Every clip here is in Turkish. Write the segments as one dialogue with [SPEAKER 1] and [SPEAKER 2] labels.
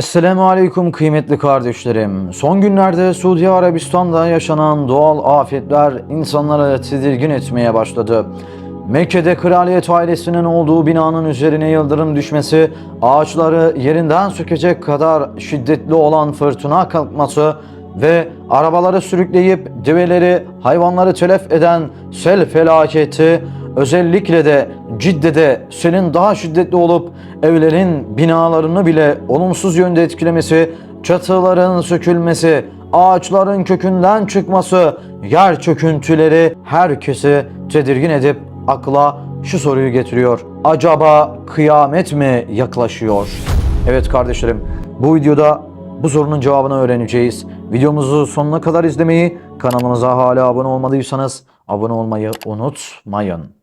[SPEAKER 1] Esselamu Aleyküm kıymetli kardeşlerim. Son günlerde Suudi Arabistan'da yaşanan doğal afetler insanları tedirgin etmeye başladı. Mekke'de kraliyet ailesinin olduğu binanın üzerine yıldırım düşmesi, ağaçları yerinden sökecek kadar şiddetli olan fırtına kalkması ve arabaları sürükleyip develeri, hayvanları telef eden sel felaketi, özellikle de Cidde'de selin daha şiddetli olup evlerin binalarını bile olumsuz yönde etkilemesi, çatıların sökülmesi, ağaçların kökünden çıkması, yer çöküntüleri herkesi tedirgin edip akla şu soruyu getiriyor. Acaba kıyamet mi yaklaşıyor? Evet kardeşlerim, bu videoda bu sorunun cevabını öğreneceğiz. Videomuzu sonuna kadar izlemeyi, kanalımıza hala abone olmadıysanız abone olmayı unutmayın.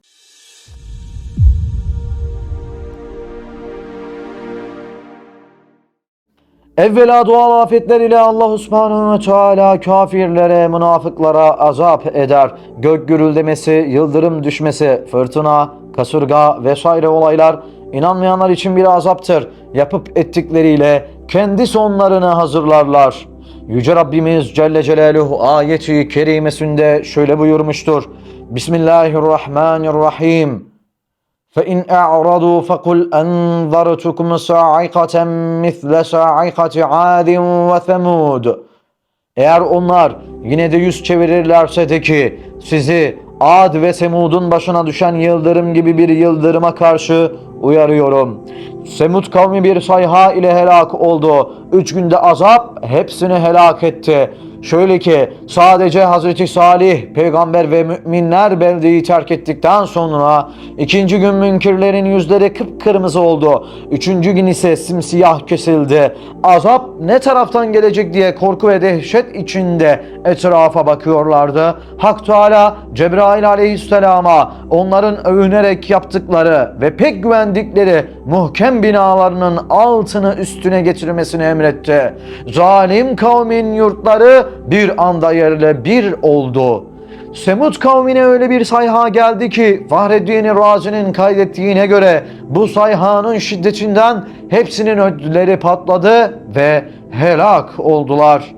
[SPEAKER 1] Evvela doğal afetler ile Allah subhanahu ve teala kafirlere, münafıklara azap eder. Gök gürüldemesi, yıldırım düşmesi, fırtına, kasırga vesaire olaylar inanmayanlar için bir azaptır. Yapıp ettikleriyle kendi sonlarını hazırlarlar. Yüce Rabbimiz Celle Celaluhu ayeti kerimesinde şöyle buyurmuştur. Bismillahirrahmanirrahim. فإن أعرضوا فقل أنذرتكم صاعقة مثل صاعقة عاد وثمود Eğer onlar yine de yüz çevirirlerse de ki sizi Ad ve Semud'un başına düşen yıldırım gibi bir yıldırıma karşı uyarıyorum. Semud kavmi bir sayha ile helak oldu. Üç günde azap hepsini helak etti. Şöyle ki sadece Hazreti Salih peygamber ve müminler beldeyi terk ettikten sonra ikinci gün münkirlerin yüzleri kıpkırmızı oldu. Üçüncü gün ise simsiyah kesildi. Azap ne taraftan gelecek diye korku ve dehşet içinde etrafa bakıyorlardı. Hak Teala Cebrail aleyhisselama onların övünerek yaptıkları ve pek güvendikleri muhkem binalarının altını üstüne getirmesini emretti. Zalim kavmin yurtları bir anda yerle bir oldu. Semud kavmine öyle bir sayha geldi ki Fahreddin Razi'nin kaydettiğine göre bu sayhanın şiddetinden hepsinin ödleri patladı ve helak oldular.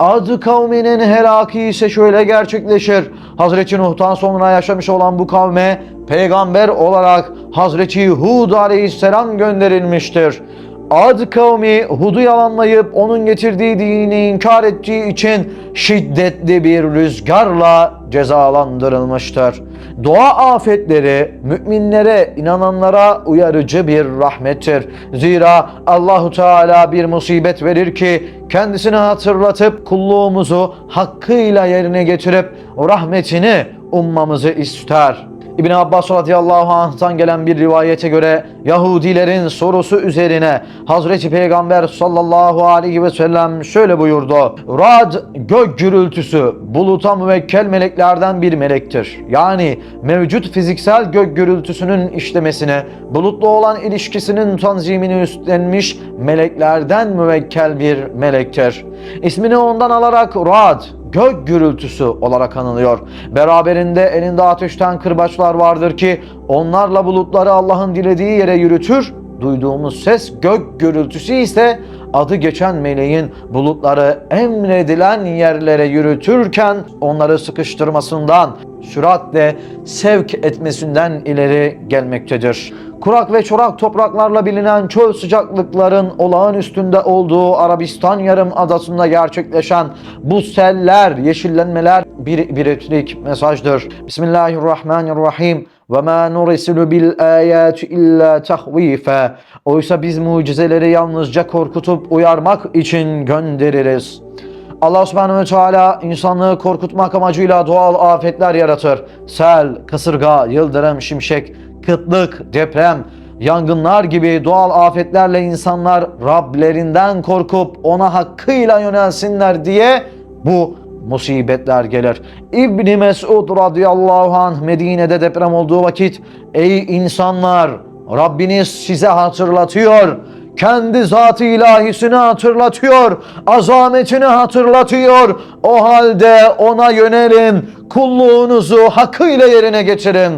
[SPEAKER 1] Ad kavminin helaki ise şöyle gerçekleşir. Hazreti Nuh'tan sonra yaşamış olan bu kavme peygamber olarak Hazreti Hud aleyhisselam gönderilmiştir. Ad kavmi Hud'u yalanlayıp onun getirdiği dini inkar ettiği için şiddetli bir rüzgarla cezalandırılmıştır. Doğa afetleri müminlere, inananlara uyarıcı bir rahmettir. Zira Allahu Teala bir musibet verir ki kendisini hatırlatıp kulluğumuzu hakkıyla yerine getirip rahmetini ummamızı ister. İbn Abbas radıyallahu anh'tan gelen bir rivayete göre Yahudilerin sorusu üzerine Hazreti Peygamber sallallahu aleyhi ve sellem şöyle buyurdu. Rad gök gürültüsü buluta müvekkel meleklerden bir melektir. Yani mevcut fiziksel gök gürültüsünün işlemesine, bulutla olan ilişkisinin tanzimini üstlenmiş meleklerden müvekkel bir melektir. İsmini ondan alarak Rad gök gürültüsü olarak anılıyor. Beraberinde elinde ateşten kırbaçlar vardır ki onlarla bulutları Allah'ın dilediği yere yürütür. Duyduğumuz ses gök gürültüsü ise adı geçen meleğin bulutları emredilen yerlere yürütürken onları sıkıştırmasından, süratle sevk etmesinden ileri gelmektedir. Kurak ve çorak topraklarla bilinen çöl sıcaklıkların olağan üstünde olduğu Arabistan yarım adasında gerçekleşen bu seller, yeşillenmeler bir biretlik mesajdır. Bismillahirrahmanirrahim. Ve ma nursilu bil ayati illa tahvifa. Oysa biz mucizeleri yalnızca korkutup uyarmak için göndeririz. Allah subhanahu ve teala insanlığı korkutmak amacıyla doğal afetler yaratır. Sel, kasırga, yıldırım, şimşek, kıtlık, deprem, yangınlar gibi doğal afetlerle insanlar Rablerinden korkup ona hakkıyla yönelsinler diye bu musibetler gelir. İbni Mesud radıyallahu anh Medine'de deprem olduğu vakit ey insanlar Rabbiniz size hatırlatıyor kendi zatı ilahisini hatırlatıyor, azametini hatırlatıyor. O halde ona yönelin, kulluğunuzu hakkıyla yerine getirin.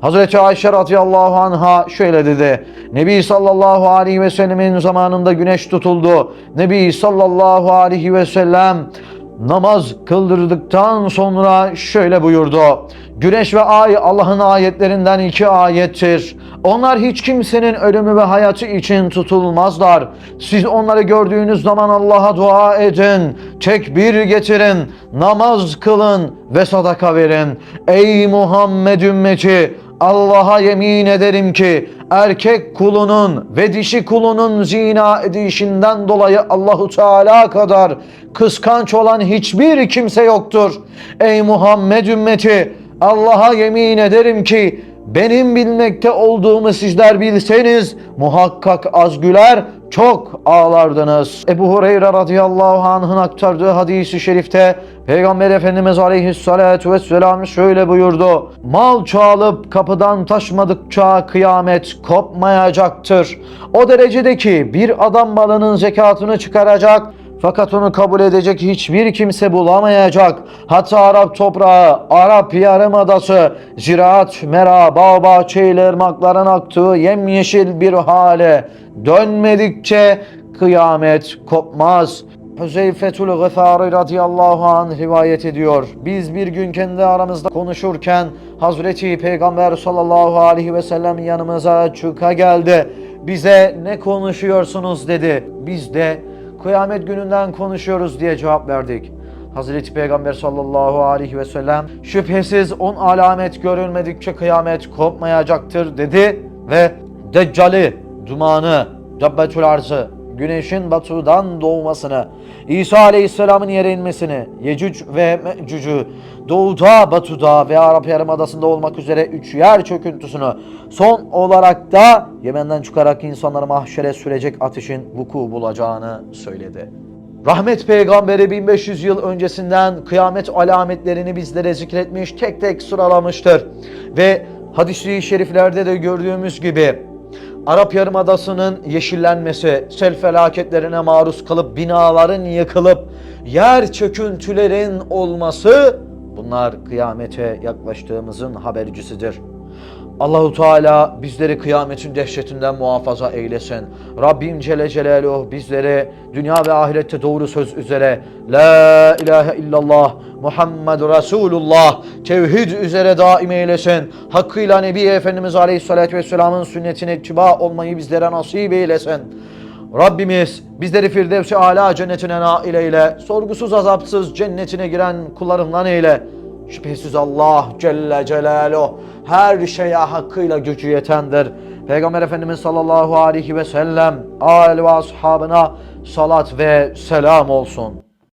[SPEAKER 1] Hazreti Ayşe radıyallahu anha şöyle dedi. Nebi sallallahu aleyhi ve sellemin zamanında güneş tutuldu. Nebi sallallahu aleyhi ve sellem namaz kıldırdıktan sonra şöyle buyurdu. Güneş ve ay Allah'ın ayetlerinden iki ayettir. Onlar hiç kimsenin ölümü ve hayatı için tutulmazlar. Siz onları gördüğünüz zaman Allah'a dua edin, tekbir getirin, namaz kılın ve sadaka verin. Ey Muhammed ümmeti! Allah'a yemin ederim ki erkek kulunun ve dişi kulunun zina edişinden dolayı Allahu Teala kadar kıskanç olan hiçbir kimse yoktur. Ey Muhammed ümmeti Allah'a yemin ederim ki benim bilmekte olduğumu sizler bilseniz muhakkak az güler çok ağlardınız. Ebu Hureyre radıyallahu anh'ın aktardığı hadisi şerifte Peygamber Efendimiz aleyhissalatu vesselam şöyle buyurdu. Mal çoğalıp kapıdan taşmadıkça kıyamet kopmayacaktır. O derecede ki bir adam malının zekatını çıkaracak fakat onu kabul edecek hiçbir kimse bulamayacak. Hatta Arap toprağı, Arap yarımadası, ziraat, mera, bağ bahçeyle ırmakların aktığı yemyeşil bir hale dönmedikçe kıyamet kopmaz. Hüzeyfetul Gıfari radıyallahu anh rivayet ediyor. Biz bir gün kendi aramızda konuşurken Hazreti Peygamber sallallahu aleyhi ve sellem yanımıza çıka geldi. Bize ne konuşuyorsunuz dedi. Biz de kıyamet gününden konuşuyoruz diye cevap verdik. Hazreti Peygamber sallallahu aleyhi ve sellem şüphesiz on alamet görülmedikçe kıyamet kopmayacaktır dedi ve Deccali, dumanı, Dabbetül arzı, güneşin batıdan doğmasını, İsa aleyhisselamın yere inmesini, Yecüc ve Mecüc'ü doğuda, batıda ve Arap Yarımadası'nda olmak üzere üç yer çöküntüsünü, son olarak da Yemen'den çıkarak insanları mahşere sürecek ateşin vuku bulacağını söyledi. Rahmet peygamberi 1500 yıl öncesinden kıyamet alametlerini bizlere zikretmiş, tek tek sıralamıştır. Ve hadis-i şeriflerde de gördüğümüz gibi Arap Yarımadası'nın yeşillenmesi, sel felaketlerine maruz kalıp binaların yıkılıp yer çöküntülerin olması bunlar kıyamete yaklaştığımızın habercisidir. Allahu Teala bizleri kıyametin dehşetinden muhafaza eylesin. Rabbim Celle Celaluhu bizleri dünya ve ahirette doğru söz üzere La ilahe illallah Muhammed Resulullah tevhid üzere daim eylesin. Hakkıyla Nebi Efendimiz Aleyhisselatü Vesselam'ın sünnetine ittiba olmayı bizlere nasip eylesin. Rabbimiz bizleri Firdevs-i Ala cennetine nail eyle. Sorgusuz azapsız cennetine giren kullarından eyle. Şüphesiz Allah Celle Celaluhu her şeye hakkıyla gücü yetendir. Peygamber Efendimiz sallallahu aleyhi ve sellem, âli ve ashabına salat ve selam olsun.